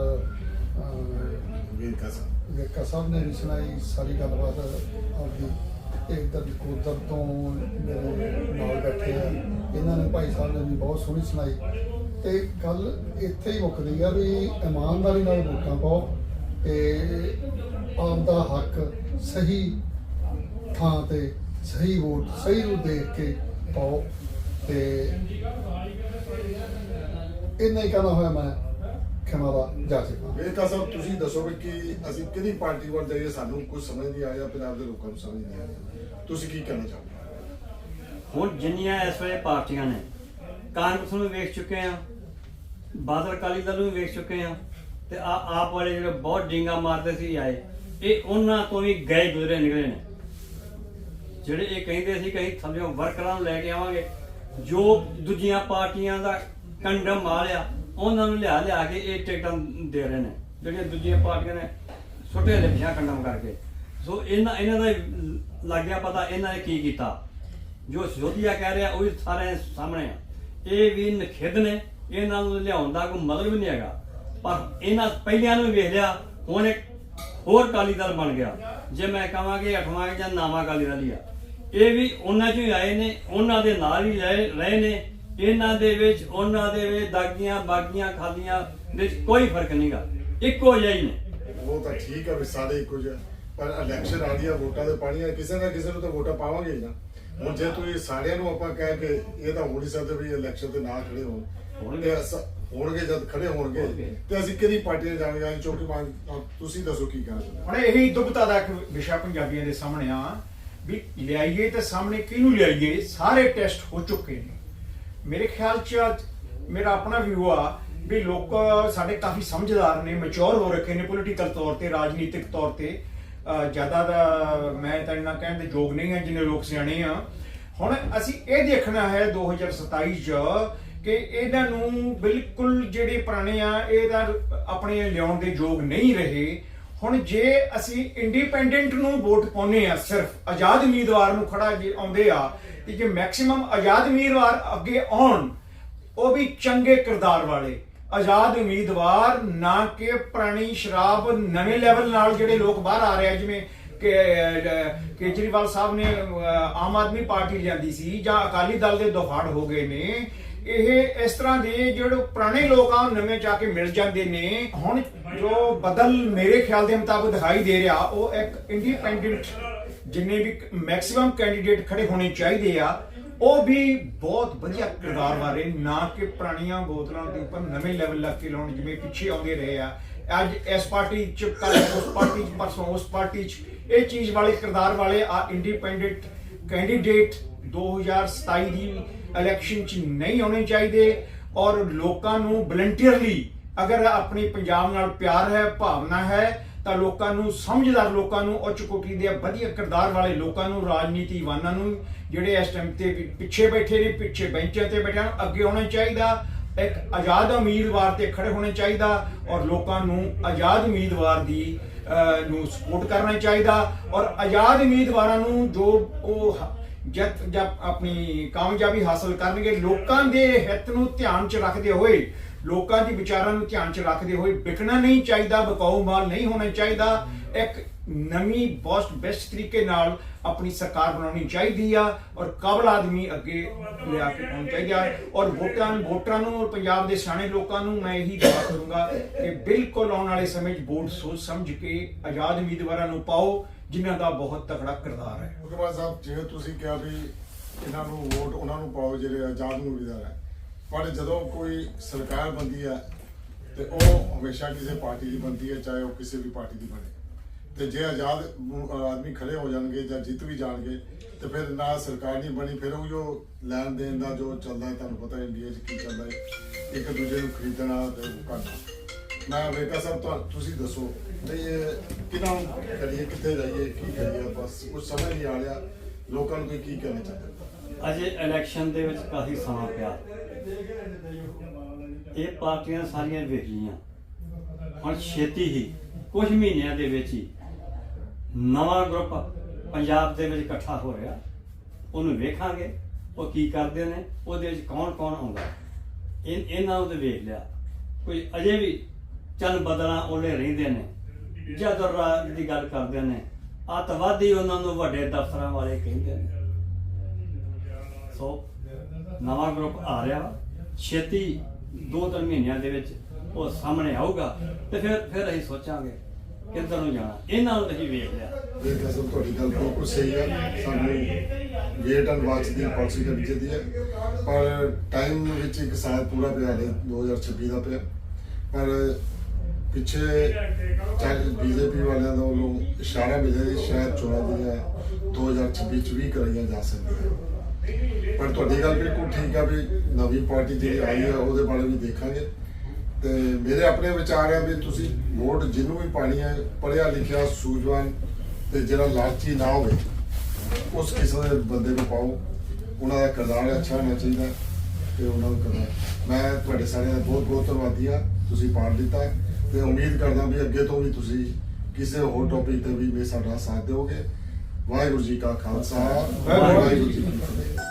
ਅਹ, ਵੀਰ ਕਸਮ ਵੇਰਕਾ ਸਾਹਿਬ ਨੇ ਵੀ ਸੁਣਾਈ ਸਾਰੀ ਗੱਲਬਾਤ ਆਪਦੀ ਤੇ ਇੱਧਰ ਕੋਦਰ ਤੋਂ ਮੇਰੇ ਨਾਲ ਬੈਠੇ ਆ। ਇਹਨਾਂ ਨੇ ਭਾਈ ਸਾਹਿਬ ਨੇ ਵੀ ਬਹੁਤ ਸੋਹਣੀ ਸੁਣਾਈ। ਤੇ ਗੱਲ ਇੱਥੇ ਹੀ ਮੁੱਕਦੀ ਆ ਵੀ ਇਮਾਨਦਾਰੀ ਨਾਲ ਵੋਟਾਂ ਪਾਓ ਤੇ ਆਪਦਾ ਹੱਕ ਸਹੀ ਥਾਂ ਤੇ ਸਹੀ ਵੋਟ ਸਹੀ ਨੂੰ ਦੇਖ ਕੇ ਪਾਓ ਤੇ ਇੰਨਾ ਹੀ ਕਹਿਣਾ ਹੋਇਆ ਮੈਂ ਖਿਮਾ ਦਾ ਜਾ ਚੁੱਕਾ ਵੀਰ ਕਸਮ ਤੁਸੀਂ ਦੱਸੋ ਵੀ ਕਿ ਅਸੀਂ ਕਿਹਦੀ ਪਾਰਟੀ ਵੱਲ ਜਾਈਏ ਸਾਨੂੰ ਕੁਝ ਸਮਝ ਨਹੀਂ ਆਇਆ ਪੰਜਾਬ ਦੇ ਲੋਕਾਂ ਨੂੰ ਸਮਝ ਨਹੀਂ ਆਇਆ। ਤੁਸੀਂ ਕੀ ਕਹਿਣਾ ਚਾਹੁੰਦੇ ਹੋ ਹੁਣ ਜਿੰਨੀਆਂ ਇਸ ਵੇਲੇ ਪਾਰਟੀਆਂ ਨੇ ਕਾਂਗਰਸ ਨੂੰ ਵੇਖ ਚੁੱਕੇ ਆ ਬਾਦਲ ਅਕਾਲੀ ਦਲ ਨੂੰ ਵੇਖ ਚੁੱਕੇ ਆ ਤੇ ਆ ਆਪ ਵਾਲੇ ਜਿਹੜੇ ਬਹੁਤ ਡਿੰਗਾ ਮਾਰਦੇ ਸੀ ਆਏ, ਇਹ ਉਹਨਾਂ ਤੋਂ ਵੀ ਗਏ ਗੁਜ਼ਰੇ ਨਿਕਲੇ ਨੇ। ਜਿਹੜੇ ਇਹ ਕਹਿੰਦੇ ਸੀ ਕਿ ਅਸੀਂ ਵਰਕਰਾਂ ਨੂੰ ਲੈ ਕੇ ਆਵਾਂਗੇ, ਜੋ ਦੂਜੀਆਂ ਪਾਰਟੀਆਂ ਦਾ ਕੰਡਮ ਆ ਉਹਨਾਂ ਨੂੰ ਲਿਆ ਲਿਆ ਕੇ ਇਹ ਟਿਕਟਾਂ ਦੇ ਰਹੇ ਨੇ। ਜਿਹੜੀਆਂ ਦੂਜੀਆਂ ਪਾਰਟੀਆਂ ਨੇ ਸੁੱਟੇ ਲਿਖਿਆ ਕੰਡਮ ਕਰਕੇ। ਸੋ ਇਹਨਾਂ ਇਹਨਾਂ ਦਾ ਲੱਗ ਗਿਆ ਪਤਾ ਇਹਨਾਂ ਨੇ ਕੀ ਕੀਤਾ। ਜੋ ਸਿਧੋਦੀਆ ਕਹਿ ਰਿਹਾ ਉਹ ਵੀ ਸਾਰੇ ਸਾਹਮਣੇ ਆ। ਇਹ ਵੀ ਨਖਿੱਧ ਨੇ। ਇਹਨਾਂ ਨੂੰ ਲਿਆਉਣ ਦਾ ਕੋਈ ਮਤਲਬ ਨਹੀਂ ਹੈਗਾ। ਪਰ ਇਹਨਾਂ ਪਹਿਲਿਆਂ ਨੂੰ ਵੇਖ ਲਿਆ, ਹੁਣ ਇੱਕ ਹੋਰ ਕਾਲੀ ਦਲ ਬਣ ਗਿਆ। ਜੇ ਮੈਂ ਕਹਾਂਗੇ ਅਠਵਾਂ ਜਾਂ ਨਾਵਾਂ ਕਾਲੀ ਦਲ ਆ। ਇਹ ਵੀ ਉਹਨਾਂ ਚੋਂ ਹੀ ਆਏ ਨੇ, ਉਹਨਾਂ ਦੇ ਨਾਲ ਹੀ ਰਹੇ ਨੇ। ਇਹਨਾਂ ਦੇ ਵਿੱਚ, ਉਹਨਾਂ ਦੇ ਵਿੱਚ ਦਾਗੀਆਂ, ਬਾਗੀਆਂ, ਖਾਲੀਆਂ ਵਿੱਚ ਕੋਈ ਫ਼ਰਕ ਨਹੀਂਗਾ ਇੱਕੋ ਜਿਹਾ ਹੀ ਨੇ। ਉਹ ਤਾਂ ਠੀਕ ਆ ਵੀ ਸਾਰੇ ਇੱਕੋ ਜਿਹੇ। ਪਰ ਇਲੈਕਸ਼ਨ ਆ ਵੋਟਾਂ ਦੇ ਪਾਣੀਆਂ ਕਿਸੇ ਨਾ ਕਿਸੇ ਨੂੰ ਤਾਂ ਵੋਟਾਂ ਪਾਵਾਂਗੇ ਨਾ। ਹੁਣ ਜੇ ਤੁਸੀਂ ਸਾਰਿਆਂ ਨੂੰ ਆਪਾਂ ਕਹਿ ਕੇ, ਇਹ ਤਾਂ ਹੋ ਨਹੀਂ ਸਕਦੇ ਵੀ ਇਲੈਕਸ਼ਨ ਤੇ ਨਾ ਖੜੇ ਹੋਣ। ਹੋਣਗੇ। ਹੋਣਗੇ ਜਦ ਖੜੇ ਹੋਣਗੇ। ਹੋਣਗੇ। ਤੇ ਅਸੀਂ ਕਿਹਦੀ ਪਾਰਟੀ ਜਾਵਾਂਗੇ ਅਸੀਂ ਚੌਕੀ ਤੁਸੀਂ ਦੱਸੋ ਕੀ ਕਹਿਣਾ ਚਾਹੁੰਦੇ ਹੋ? ਹੁਣ ਇਹੀ ਦੁਬਤਾ ਦਾ ਇੱਕ ਵਿਸ਼ਾ ਪੰਜਾਬੀਆਂ ਦੇ ਸਾਹਮਣੇ ਆ ਵੀ ਲਿਆਈਏ ਤੇ ਸਾਹਮਣੇ ਕਿਹਨੂੰ ਲਿਆਈਏ? ਸਾਰੇ ਟੈਸਟ ਹੋ ਚੁੱਕੇ ਨੇ। ਮੇਰੇ ਖਿਆਲ ਚ ਮੇਰਾ ਆਪਣਾ ਵਿਊ ਆ ਵੀ ਲੋਕ ਸਾਡੇ ਕਾਫੀ ਸਮਝਦਾਰ ਨੇ ਮੈਚੁਰ ਹੋ ਰੱਖੇ ਨੇ ਪੋਲੀਟੀਕਲ ਤੌਰ ਤੇ ਰਾਜਨੀਤਿਕ ਤੌਰ ਤੇ। ਅਹ ਜ਼ਿਆਦਾ ਦਾ ਮੈਂ ਤਾਂ ਇੰਨਾ ਕਹਿਣ ਦੇ ਯੋਗ ਨਹੀਂ ਹੈ ਜਿੰਨੇ ਲੋਕ ਸਿਆਣੇ ਆ। ਹੁਣ ਅਸੀਂ ਇਹ ਦੇਖਣਾ ਹੈ 2027 ਚ ਕਿ ਇਹਨਾਂ ਨੂੰ ਬਿਲਕੁਲ ਜਿਹੜੇ ਪੁਰਾਣੇ ਆ, ਇਹ ਤਾਂ ਆਪਣੇ ਲਿਆਉਣ ਦੇ ਯੋਗ ਨਹੀਂ ਰਹੇ। ਹੁਣ ਜੇ ਅਸੀਂ ਇੰਡੀਪੈਂਡੈਂਟ ਨੂੰ ਵੋਟ ਪਾਉਨੇ ਆ, ਸਿਰਫ ਆਜ਼ਾਦ ਉਮੀਦਵਾਰ ਨੂੰ ਖੜਾ ਆਉਂਦੇ ਆ, ਤੇ ਜੇ ਮੈਕਸਿਮਮ ਆਜ਼ਾਦ ਉਮੀਦਵਾਰ ਅੱਗੇ ਆਉਣ, ਉਹ ਵੀ ਚੰਗੇ ਕਿਰਦਾਰ ਵਾਲੇ। ਆਜ਼ਾਦ ਉਮੀਦਵਾਰ ਨਾ ਕਿ ਪੁਰਾਣੀ ਸ਼ਰਾਬ ਨਵੇਂ ਲੈਵਲ ਨਾਲ ਜਿਹੜੇ ਲੋਕ ਬਾਹਰ ਆ ਰਹੇ ਜਿਵੇਂ ਕੇਜਰੀਵਾਲ ਸਾਹਿਬ ਨੇ ਆਮ ਆਦਮੀ ਪਾਰਟੀ ਲਿਆਂਦੀ ਸੀ ਜਾਂ ਅਕਾਲੀ ਦਲ ਦੇ ਦਫਾੜ ਹੋ ਗਏ ਨੇ ਇਹ ਇਸ ਤਰ੍ਹਾਂ ਦੇ ਜਿਹੜੇ ਪੁਰਾਣੇ ਲੋਕ ਆ ਨਵੇਂ ਜਾ ਕੇ ਮਿਲ ਜਾਂਦੇ ਨੇ। ਹੁਣ ਜੋ ਬਦਲ ਮੇਰੇ ਖਿਆਲ ਦੇ ਮੁਤਾਬਕ ਦਿਖਾਈ ਦੇ ਰਿਹਾ, ਉਹ ਇੱਕ ਇੰਡੀਪੈਂਡੈਂਟ ਜਿੰਨੇ ਵੀ ਮੈਕਸਿਮਮ ਕੈਂਡੀਡੇਟ ਖੜੇ ਹੋਣੇ ਚਾਹੀਦੇ ਆ, ਉਹ ਵੀ ਬਹੁਤ ਵਧੀਆ ਕਿਰਦਾਰ ਵਾਲੇ, ਨਾ ਕਿ ਪੁਰਾਣੀਆਂ ਬੋਤਲਾਂ ਦੇ ਉੱਪਰ ਨਵੇਂ ਲੈਵਲ ਲੱਗ ਕੇ ਲਾਉਣ, ਜਿਵੇਂ ਪਿੱਛੇ ਆਉਂਦੇ ਰਹੇ ਆ। ਅੱਜ ਇਸ ਪਾਰਟੀ ਚ ਕੱਲ ਉਸ ਪਾਰਟੀ ਚ, ਪਰਸੋਂ ਉਸ ਪਾਰਟੀ ਚ, ਇਹ ਚੀਜ਼ ਵਾਲੇ ਕਿਰਦਾਰ ਵਾਲੇ ਆ ਇੰਡੀਪੈਂਡੈਂਟ ਕੈਂਡੀਡੇਟ 2027 ਦੀ ਇਲੈਕਸ਼ਨ ਚ ਨਹੀਂ ਆਉਣੇ ਚਾਹੀਦੇ ਔਰ ਲੋਕਾਂ ਨੂੰ ਵਲੰਟੀਅਰਲੀ ਅਗਰ ਆਪਣੀ ਪੰਜਾਬ ਨਾਲ ਪਿਆਰ ਹੈ, ਭਾਵਨਾ ਹੈ, ਤਾਂ ਲੋਕਾਂ ਨੂੰ ਸਮਝਦਾਰ ਲੋਕਾਂ ਨੂੰ ਉੱਚ ਕੋਟੀ ਦੇ ਵਧੀਆ ਕਿਰਦਾਰ ਵਾਲੇ ਲੋਕਾਂ ਨੂੰ, ਰਾਜਨੀਤੀਵਾਨਾਂ ਨੂੰ, ਜਿਹੜੇ ਇਸ ਟਾਈਮ ਤੇ ਪਿੱਛੇ ਬੈਠੇ ਨੇ, ਪਿੱਛੇ ਬੈਂਚਾਂ ਤੇ ਬੈਠਿਆਂ ਨੂੰ ਅੱਗੇ ਆਉਣਾ ਚਾਹੀਦਾ, ਇੱਕ ਆਜ਼ਾਦ ਉਮੀਦਵਾਰ ਤੇ ਖੜੇ ਹੋਣੇ ਚਾਹੀਦਾ ਔਰ ਲੋਕਾਂ ਨੂੰ ਆਜ਼ਾਦ ਉਮੀਦਵਾਰ ਦੀ ਨੂੰ ਸਪੋਰਟ ਕਰਨਾ ਚਾਹੀਦਾ ਔਰ ਆਜ਼ਾਦ ਉਮੀਦਵਾਰਾਂ ਨੂੰ ਜੋ ਉਹ ਹ- ਜਦ ਆਪਣੀ ਕਾਮਯਾਬੀ ਹਾਸਲ ਕਰਨਗੇ, ਲੋਕਾਂ ਦੇ ਹਿੱਤ ਨੂੰ ਧਿਆਨ 'ਚ ਰੱਖਦੇ ਹੋਏ, ਲੋਕਾਂ ਦੀ ਵਿਚਾਰਾਂ ਨੂੰ ਧਿਆਨ 'ਚ ਰੱਖਦੇ ਹੋਏ ਵਿਕਣਾ ਨਹੀਂ ਚਾਹੀਦਾ, ਬਕਾਊ ਮਾਲ ਨਹੀਂ ਹੋਣਾ ਚਾਹੀਦਾ। ਇੱਕ ਨਵੀਂ ਬੈਸਟ ਬੈਸਟ ਤਰੀਕੇ ਨਾਲ ਆਪਣੀ ਸਰਕਾਰ ਬਣਾਉਣੀ ਚਾਹੀਦੀ ਆ ਔਰ ਕਾਬਲ ਆਦਮੀ ਅੱਗੇ ਲਿਆ ਕੇ ਆਉਣਾ ਚਾਹੀਦਾ। ਔਰ ਵੋਟਾਂ, ਵੋਟਰਾਂ ਨੂੰ ਔਰ ਪੰਜਾਬ ਦੇ ਸਿਆਣੇ ਲੋਕਾਂ ਨੂੰ ਮੈਂ ਇਹੀ ਦੁਆ ਕਰੂੰਗਾ ਕਿ ਬਿਲਕੁਲ ਆਉਣ ਵਾਲੇ ਸਮੇਂ 'ਚ ਵੋਟ ਸੋਚ ਸਮਝ ਕੇ ਆਜ਼ਾਦ ਉਮੀਦਵਾਰਾਂ ਨੂੰ ਪਾਓ। ਜਿਨ੍ਹਾਂ ਦਾ ਬਹੁਤ ਤਕੜਾ ਕਿਰਦਾਰ ਹੈ। ਮੁਕਰਮਾ ਸਾਹਿਬ, ਜਿਵੇਂ ਤੁਸੀਂ ਕਿਹਾ ਵੀ ਇਹਨਾਂ ਨੂੰ ਵੋਟ, ਉਹਨਾਂ ਨੂੰ ਪਾਓ ਜਿਹੜੇ ਆਜ਼ਾਦ ਨੂੰ ਉਮੀਦਵਾਰ ਹੈ। ਪਰ ਜਦੋਂ ਕੋਈ ਸਰਕਾਰ ਬੰਦੀ ਹੈ ਤੇ ਉਹ ਹਮੇਸ਼ਾ ਕਿਸੇ ਪਾਰਟੀ ਦੀ ਬੰਦੀ ਹੈ, ਚਾਹੇ ਉਹ ਕਿਸੇ ਵੀ ਪਾਰਟੀ ਦੀ ਬਣੇ। ਤੇ ਜੇ ਆਜ਼ਾਦ ਆਦਮੀ ਖੜੇ ਹੋ ਜਾਣਗੇ ਜਾਂ ਜਿੱਤ ਵੀ ਜਾਣਗੇ, ਤੇ ਫਿਰ ਨਾ ਸਰਕਾਰ ਨਹੀਂ ਬਣੀ, ਫਿਰ ਉਹ ਜੋ ਲੈਣ ਦੇਣ ਦਾ ਜੋ ਚੱਲਦਾ ਹੈ, ਤੁਹਾਨੂੰ ਪਤਾ ਇੰਡੀਆ 'ਚ ਕੀ ਚੱਲਦਾ ਹੈ। ਇੱਕ ਦੂਜੇ ਨੂੰ ਖਰੀਦਣਾ ਤੇ ਉਹ ਕਰਨਾ। ਮੈਂ ਵੇਖਾ ਸਾਹਿਬ ਤੁਸੀਂ ਦੱਸੋ ਵੀ ਇਹ ਕਰੀਏ, ਕਿੱਥੇ ਜਾਈਏ, ਕੀ ਕਰੀਏ ਬਸ ਕੁਝ ਸਮਝ ਨਹੀਂ ਆ ਰਿਹਾ। ਲੋਕਾਂ ਨੂੰ ਕੋਈ ਕੀ ਕਹਿਣਾ ਚਾਹੁੰਦੇ? ਅਜੇ ਇਲੈਕਸ਼ਨ ਦੇ ਵਿੱਚ ਕਾਫੀ ਸਮਾਂ ਪਿਆ। ਇਹ ਪਾਰਟੀਆਂ ਸਾਰੀਆਂ ਵੇਖ ਲਈਆਂ। ਹੁਣ ਛੇਤੀ ਹੀ, ਕੁਝ ਮਹੀਨਿਆਂ ਦੇ ਵਿੱਚ ਹੀ ਨਵਾਂ ਗਰੁੱਪ ਪੰਜਾਬ ਦੇ ਵਿੱਚ ਇਕੱਠਾ ਹੋ ਰਿਹਾ। ਉਹਨੂੰ ਵੇਖਾਂਗੇ, ਉਹ ਕੀ ਕਰਦੇ ਨੇ, ਉਹਦੇ ਵਿੱਚ ਕੌਣ ਕੌਣ ਆਉਂਦਾ। ਇਹ ਇਹਨਾਂ ਨੂੰ ਤੇ ਵੇਖ ਲਿਆ। ਕੋਈ ਅਜੇ ਵੀ ਚੰਨ ਬਦਲਾਂ ਉਹਲੇ ਰਹਿੰਦੇ ਨੇ। ਜਦੋਂ ਰਾਜ ਦੀ ਗੱਲ ਕਰਦੇ ਨੇ। ਅੱਤਵਾਦੀ ਉਹਨਾਂ ਨੂੰ ਵੱਡੇ ਦਫ਼ਤਰਾਂ ਵਾਲੇ ਕਹਿੰਦੇ ਨੇ। ਸੋ, ਨਵਾਂ ਗਰੁੱਪ ਆ ਰਿਹਾ ਛੇਤੀ ਦੋ ਤਿੰਨ ਮਹੀਨਿਆਂ ਦੇ ਵਿੱਚ ਉਹ ਸਾਹਮਣੇ ਆਊਗਾ ਤੇ ਫਿਰ ਫਿਰ ਅਸੀਂ ਸੋਚਾਂਗੇ ਕਿੱਧਰ ਨੂੰ ਜਾਣਾ। ਇਹਨਾਂ ਨੂੰ ਅਸੀਂ ਵੇਖ ਲਿਆ। ਇਹ ਕਸਮ ਤੁਹਾਡੀ ਗੱਲ ਬਿਲਕੁਲ ਸਹੀ ਹੈ। ਸਾਨੂੰ ਵੇਟ ਐਂਡ ਵਾਚ ਦੀ ਪਾਲਿਸੀ ਕਰਨੀ ਚਾਹੀਦੀ ਹੈ। ਪਰ ਟਾਈਮ ਵਿੱਚ ਇੱਕ ਸਾਲ ਪੂਰਾ ਪਿਆ ਹੈ। 2026 ਦਾ ਪਿਆ। ਪਰ ਪਿੱਛੇ ਚਾਹੇ ਬੀਜੇਪੀ ਵਾਲਿਆਂ ਦਾ ਵੱਲੋਂ ਇਸ਼ਾਰਾ ਮਿਲਿਆ ਕਿ ਸ਼ਾਇਦ ਚੋਣਾਂ ਦੀਆਂ 2026 ਚ ਵੀ ਕਰਾਈਆਂ ਜਾ ਸਕਦੀਆਂ। ਪਰ ਤੁਹਾਡੀ ਗੱਲ ਬਿਲਕੁਲ ਠੀਕ ਆ ਵੀ ਨਵੀਂ ਪਾਰਟੀ ਜਿਹੜੀ ਆਈ ਹੈ ਉਹਦੇ ਬਾਰੇ ਵੀ ਦੇਖਾਂਗੇ। ਤੇ ਮੇਰੇ ਆਪਣੇ ਵਿਚਾਰ ਆ ਵੀ ਤੁਸੀਂ ਵੋਟ ਜਿਹਨੂੰ ਵੀ ਪਾਣੀ ਹੈ ਪੜ੍ਹਿਆ ਲਿਖਿਆ, ਸੂਝਵਾਨ ਤੇ ਜਿਹੜਾ ਲਾਲਚੀ ਨਾ ਹੋਵੇ, ਉਸ ਕਿਸਮ ਦੇ ਬੰਦੇ ਨੂੰ ਪਾਓ। ਉਹਨਾਂ ਦਾ ਕਿਰਦਾਰ ਅੱਛਾ ਹੋਣਾ ਚਾਹੀਦਾ ਤੇ ਉਹਨਾਂ ਨੂੰ ਕਰਨਾ। ਮੈਂ ਤੁਹਾਡੇ ਸਾਰਿਆਂ ਦਾ ਬਹੁਤ ਬਹੁਤ ਧੰਨਵਾਦੀ ਆ। ਤੁਸੀਂ ਪਾੜ ਦਿੱਤਾ। ਤੇ ਉਮੀਦ ਕਰਦਾ ਵੀ ਅੱਗੇ ਤੋਂ ਵੀ ਤੁਸੀਂ ਕਿਸੇ ਹੋਰ ਟੌਪਿਕ ਤੇ ਵੀ ਮੇ ਸਾਡਾ ਸਾਥ ਦਿਓਗੇ। ਵਾਹਿਗੁਰੂ ਜੀ ਕਾ ਖਾਲਸਾ ਵਾਹਿਗੁਰੂ ਜੀ ਕੀ ਫਤਿਹ।